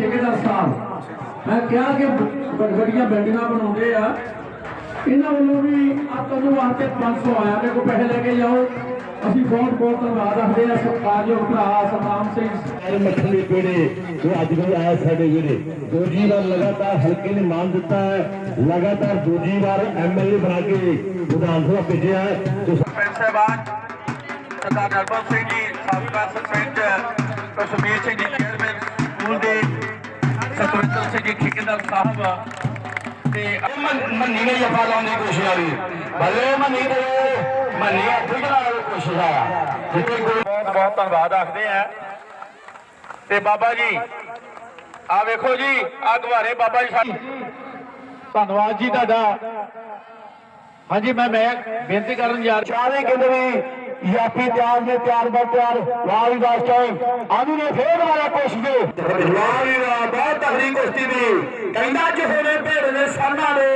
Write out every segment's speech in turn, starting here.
ਠੇਕੇਦਾਰ ਸਾਹਿਬ ਮੈਂ ਕਿਹਾ ਕਿ ਬ- ਵੱਡੀਆਂ ਬਿਲਡਿੰਗਾਂ ਬਣਾਉਂਦੇ ਆ। ਇਹਨਾਂ ਵੱਲੋਂ ਵੀ ਆ ਤੁਹਾਨੂੰ ਵਾਸਤੇ 500 ਆਇਆ। ਮੇਰੇ ਕੋਲ ਪੈਸੇ ਲੈ ਕੇ ਜਾਓ। ਅਸੀਂ ਬਹੁਤ ਬਹੁਤ ਧੰਨਵਾਦ ਰੱਖਦੇ ਆ। ਸਰਕਾਰਯੋਗ ਭਰਾ ਸਤਨਾਮ ਸਿੰਘ ਸਾਰੇ ਮੱਠਲੇ ਪੇੜੇ ਜੋ ਅੱਜ ਵੀ ਆਇਆ ਸਾਡੇ ਜਿਹੜੇ ਦੂਜੀ ਵਾਰ ਲਗਾਤਾਰ ਹਲਕੇ ਨੇ ਮਾਨ ਦਿੱਤਾ ਹੈ। ਲਗਾਤਾਰ ਦੂਜੀ ਵਾਰ ਐਮਐਲਏ ਬਣਾ ਕੇ ਵਿਧਾਨ ਸਭਾ ਭੇਜਿਆ ਹੈ। ਤੇ ਸਰਪੰਚ ਸਾਹਿਬਾਨ ਸਰਦਾਰ ਨਰਮਲ ਸਿੰਘ ਜੀ ਸਾਬਕਾ ਸਰਪੰਚ ਕਸ਼ਮੀਰ ਸਿੰਘ ਜੀ ਚੇਅਰਮੈਨ ਸਕੂਲ ਦੇ ਸਤਵਿੰਦਰ ਸਿੰਘ ਜੀ ਠੇਕੇਦਾਰ ਸਾਹਿਬ ਤੇ ਮੰਨੀ ਨੇ ਜਫਾ ਲਾਉਣ ਦੀ ਕੋਸ਼ਿਸ਼ ਆ ਰਹੀ ਭਲੇ ਮੰਨੀ ਤੇ ਮੰਨੀ ਠੀਕ ਨਾਲ ਕੋਸ਼ਿਸ਼ ਆ। ਜਿੱਤੇ ਕੋਈ ਬਹੁਤ ਬਹੁਤ ਧੰਨਵਾਦ ਆਖਦੇ ਆ। ਤੇ ਬਾਬਾ ਜੀ ਆ ਵੇਖੋ ਜੀ ਆ ਗੁਹਾਰੇ ਬਾਬਾ ਜੀ ਸਾਡੇ ਧੰਨਵਾਦ ਜੀ ਤੁਹਾਡਾ। ਹਾਂਜੀ ਮੈਂ ਮੈਂ ਬੇਨਤੀ ਕਰਨ ਜਾ ਰਿਹਾ ਚਾਰੇ ਕਹਿੰਦੇ ਵੀ ਯਾਪੀ ਤਿਆਰ ਨੇ ਤਿਆਰ ਬਰ ਤਿਆਰ ਵਾਹ ਵੀ ਵਾਸਤੇ ਆਦੂ ਨੇ ਫੇਰ ਦੁਬਾਰਾ ਕੋਸ਼ਿਸ਼ ਦੇ ਵਾਹ ਵੀ ਵਾਹ ਬਹੁਤ ਤਗੜੀ ਕੁਸ਼ਤੀ ਦੀ। ਕਹਿੰਦਾ ਜਿਹੇ ਨੇ ਭੇੜ ਨੇ ਸਾਨਾ ਦੇ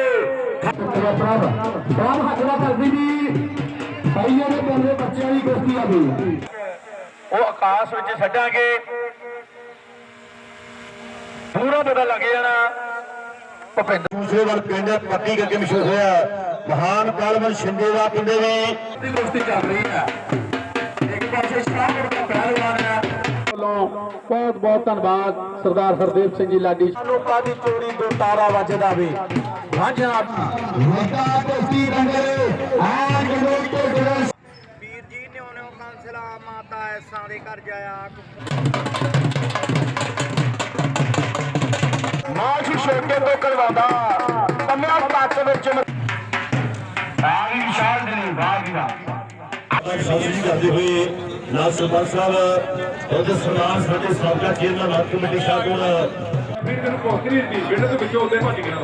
ਆਪਣਾ ਬਾਹਰ ਹੱਥ ਦਾ ਕਰਦੀ ਵੀ ਭਾਈਆਂ ਦੇ ਪਿੰਡ ਦੇ ਬੱਚਿਆਂ ਦੀ ਕੁਸ਼ਤੀ ਆ ਗਈ। ਉਹ ਆਕਾਸ਼ ਵਿੱਚ ਛੱਡਾਂਗੇ। ਪੂਰਾ ਪਤਾ ਲੱਗ ਜਾਣਾ। ਭੁਪਿੰਦਰ। ਦੂਸਰੇ ਵੱਲ ਪਿੰਡ ਪੱਟੀ ਕਰਕੇ ਮਸ਼ਹੂਰ ਹੋਇਆ। ਮਹਾਨ ਕਾਲਮਨ ਸ਼ਿੰਦੇ ਦਾ ਪਿੰਡੇ ਨੇ ਦੀ ਕੁਸ਼ਤੀ ਚੱਲ ਰਹੀ ਹੈ। ਇੱਕ ਪਾਸੇ ਸ਼ਾਹਪੁਰ ਦਾ ਪਹਿਲਵਾਨ ਹੈ। ਵੱਲੋਂ ਬਹੁਤ ਬਹੁਤ ਧੰਨਵਾਦ ਸਰਦਾਰ ਹਰਦੇਵ ਸਿੰਘ ਜੀ ਲਾਡੀ ਲੋਕਾਂ ਦੀ ਚੋਰੀ ਤੋਂ ਤਾਰਾ ਵੱਜਦਾ ਵੇ। ਹਾਂ ਜਨਾਬ ਮਤਾ ਕੁਸ਼ਤੀ ਰੰਗੇ ਆ ਜਲੋਟ ਤੋਂ ਜਿਹੜਾ ਵੀਰ ਜੀ ਨੇ ਉਹਨੇ ਕਾਂਸਲਾ ਮਾਤਾ ਐਸਾਂ ਦੇ ਘਰ ਜਾਇਆ। ਮਾਸ਼ ਛੋਟੇ ਤੋਂ ਕਰਵਾਉਂਦਾ। ਪੰਮਿਆ ਪੱਤ ਵਿੱਚ ਆਗੀ ਸ਼ਾਨ ਦੇ ਬਾਗੀਦਾ ਸਾਜੀ ਕਰਦੇ ਹੋਏ ਨਾਲ ਸਰਪੰਚ ਸਾਹਿਬ ਉਹਦੇ ਸਨਮਾਨ ਸਾਡੇ ਸਾਬਕਾ ਚੇਅਰਮੈਨ ਹੱਥ ਕਮੇਟੀ ਸਾਹਿਬ ਫਿਰ ਤੈਨੂੰ ਕੁਸ਼ਤੀ ਦਿੱਤੀ ਪਿੰਡ ਦੇ ਵਿੱਚੋਂ ਉੱਤੇ ਭੱਜ ਗਿਆ।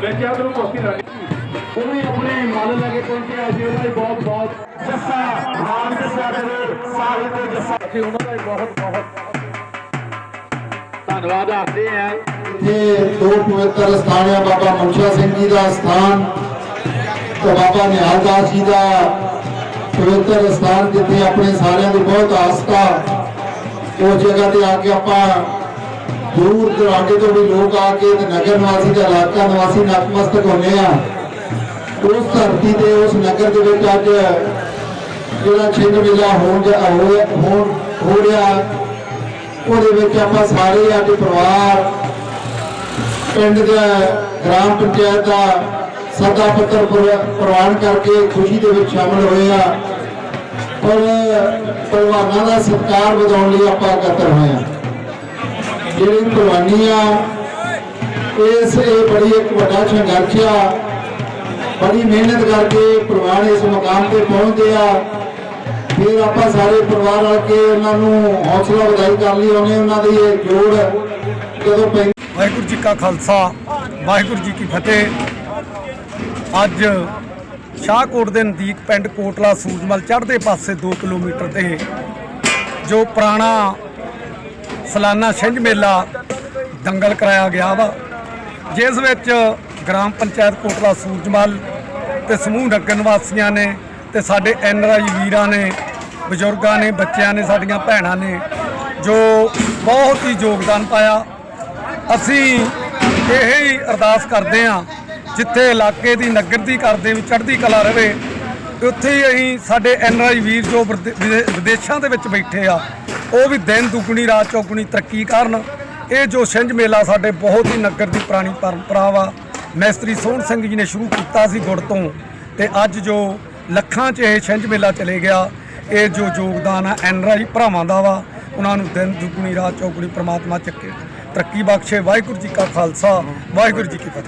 ਵਿੱਚ ਆ ਤੈਨੂੰ ਕੁਸ਼ਤੀ ਲੱਗ ਉਹ ਵੀ ਆਪਣੇ ਮਨ ਲੈ ਕੇ ਪਹੁੰਚਿਆ ਸੀ ਉਹਦਾ ਵੀ ਬਹੁਤ ਬਹੁਤ ਜੱਸਾ ਮਾਨ ਜੱਸਾ ਦੇ ਸਾਹਿਬ ਦੇ ਜੱਸਾ। ਅਸੀਂ ਉਹਨਾਂ ਦਾ ਵੀ ਬਹੁਤ ਬਹੁਤ ਧੰਨਵਾਦ ਆਖਦੇ ਆ ਇਹ ਦੋ ਪਵਿੱਤਰ ਸਥਾਨ ਹੈ ਬਾਬਾ ਮਨਸ਼ਾ ਸਿੰਘ ਜੀ ਦਾ ਸਥਾਨ। ਤੇ ਬਾਬਾ ਨਿਹਾਲ ਦਾਸ ਜੀ ਦਾ ਪਵਿੱਤਰ ਸਥਾਨ ਜਿੱਥੇ ਆਪਣੇ ਸਾਰਿਆਂ ਦੀ ਬਹੁਤ ਆਸਥਾ ਉਸ ਜਗ੍ਹਾ ਤੇ ਆ ਕੇ ਆਪਾਂ ਦੂਰ ਦਰਾਡੇ ਤੋਂ ਵੀ ਲੋਕ ਆ ਕੇ ਤੇ ਨਗਰ ਨਿਵਾਸੀ ਦਾ ਇਲਾਕਾ ਨਿਵਾਸੀ ਨਤਮਸਤਕ ਹੁੰਦੇ ਆ। ਉਸ ਧਰਤੀ ਤੇ, ਉਸ ਨਗਰ ਦੇ ਵਿੱਚ ਅੱਜ ਜਿਹੜਾ ਛਿੰਝ ਮੇਲਾ ਹੋਣ ਜਾ ਹੋਇਆ- ਹੋਣ ਹੋ ਰਿਹਾ, ਉਹਦੇ ਵਿੱਚ ਆਪਾਂ ਸਾਰੇ ਅੱਜ ਪਰਿਵਾਰ, ਪਿੰਡ ਦੇ ਗ੍ਰਾਮ ਪੰਚਾਇਤ ਦਾ ਸੱਦਾ ਪੱਤਰ ਪ੍ਰਵਾਨ ਕਰਕੇ ਖੁਸ਼ੀ ਦੇ ਵਿੱਚ ਸ਼ਾਮਲ ਹੋਏ ਆ। ਪਰ ਪਹਿਲਵਾਨਾਂ ਦਾ ਸਤਿਕਾਰ ਵਧਾਉਣ ਲਈ ਆਪਾਂ ਇਕੱਤਰ ਹੋਏ ਆ। ਜਿਹੜੀ ਪਹਿਲਵਾਨੀ ਆ, ਇਸ ਇਹ ਬੜੀ ਇੱਕ ਵੱਡਾ ਸੰਘਰਸ਼ ਆ। ਬੜੀ ਮਿਹਨਤ ਕਰਕੇ ਪਹਿਲਵਾਨ ਇਸ ਮੁਕਾਮ ਤੇ ਪਹੁੰਚਦੇ ਆ। ਫਿਰ ਆਪਾਂ ਸਾਰੇ ਪਰਿਵਾਰ ਆ ਕੇ ਉਹਨਾਂ ਨੂੰ ਹੌਸਲਾ ਵਧਾਈ ਕਰ ਲਈ ਉਹਨੇ ਉਹਨਾਂ ਦੀ ਇਹ ਜੋੜ ਜਦੋਂ ਪੈਂਦੀ ਵਾਹਿਗੁਰੂ ਜੀ ਕਾ ਖਾਲਸਾ, ਵਾਹਿਗੁਰੂ ਜੀ ਕੀ ਫਤਿਹ। ਅੱਜ ਸ਼ਾਹਕੋਟ ਦੇ ਨਜ਼ਦੀਕ ਪਿੰਡ ਕੋਟਲਾ ਸੂਰਜਮਲ ਚੜ੍ਹਦੇ ਪਾਸੇ 2 ਕਿਲੋਮੀਟਰ ਤੇ ਜੋ ਪੁਰਾਣਾ ਸਲਾਨਾ ਛਿੰਝ ਮੇਲਾ ਦੰਗਲ ਕਰਾਇਆ ਗਿਆ ਵਾ, ਜਿਸ ਵਿੱਚ ਗ੍ਰਾਮ ਪੰਚਾਇਤ ਕੋਟਲਾ ਸੂਰਜਮਲ ਤੇ ਸਮੂਹ ਨਗਰ ਨਿਵਾਸੀਆਂ ਨੇ ਤੇ ਸਾਡੇ ਐਨਆਰਆਈ ਵੀਰਾਂ ਨੇ, ਬਜ਼ੁਰਗਾਂ ਨੇ, ਬੱਚਿਆਂ ਨੇ, ਸਾਡੀਆਂ ਭੈਣਾਂ ਨੇ ਜੋ ਬਹੁਤ ਹੀ ਯੋਗਦਾਨ ਪਾਇਆ। ਅਸੀਂ ਇਹ ਹੀ ਅਰਦਾਸ ਕਰਦੇ ਹਾਂ ਜਿੱਥੇ ਇਲਾਕੇ ਦੀ ਨਗਰ ਦੀ ਕਰਦੇ ਵੀ ਚੜ੍ਹਦੀ ਕਲਾ ਰਵੇ ਉੱਥੇ ਹੀ ਅਸੀਂ ਸਾਡੇ ਐਨਆਰਆਈ ਵੀਰ ਜੋ ਵਿਦੇ- ਵਿਦੇਸ਼ਾਂ ਦੇ ਵਿੱਚ ਬੈਠੇ ਆ, ਉਹ ਵੀ ਦਿਨ ਦੁੱਗਣੀ, ਰਾਤ ਚੌਗੁਣੀ ਤਰੱਕੀ ਕਰਨ, ਇਹ ਜੋ ਛਿੰਝ ਮੇਲਾ ਸਾਡੇ ਬਹੁਤ ਹੀ ਨਗਰ ਦੀ ਪੁਰਾਣੀ ਪਰੰਪਰਾ ਵਾ, ਮੈਸਤਰੀ ਸੋਹਣ ਸਿੰਘ ਜੀ ਨੇ ਸ਼ੁਰੂ ਕੀਤਾ ਸੀ ਗੁੜ ਤੋਂ, ਤੇ ਅੱਜ ਜੋ ਲੱਖਾਂ 'ਚ ਇਹ ਛਿੰਝ ਮੇਲਾ ਚਲੇ ਗਿਆ, ਇਹ ਜੋ ਯੋਗਦਾਨ ਆ ਐਨਆਰਆਈ ਭਰਾਵਾਂ ਦਾ ਵਾ, ਉਹਨਾਂ ਨੂੰ ਦਿਨ ਦੁੱਗਣੀ, ਰਾਤ ਚੌਗੁਣੀ ਪ੍ਰਮਾਤਮਾ ਚੱਕੇ। ਤਰੱਕੀ ਬਖਸ਼ੇ, ਵਾਹਿਗੁਰੂ ਜੀ ਕਾ ਖਾਲਸਾ, ਵਾਹਿਗੁਰੂ ਜੀ ਕੀ ਫਤਿਹ।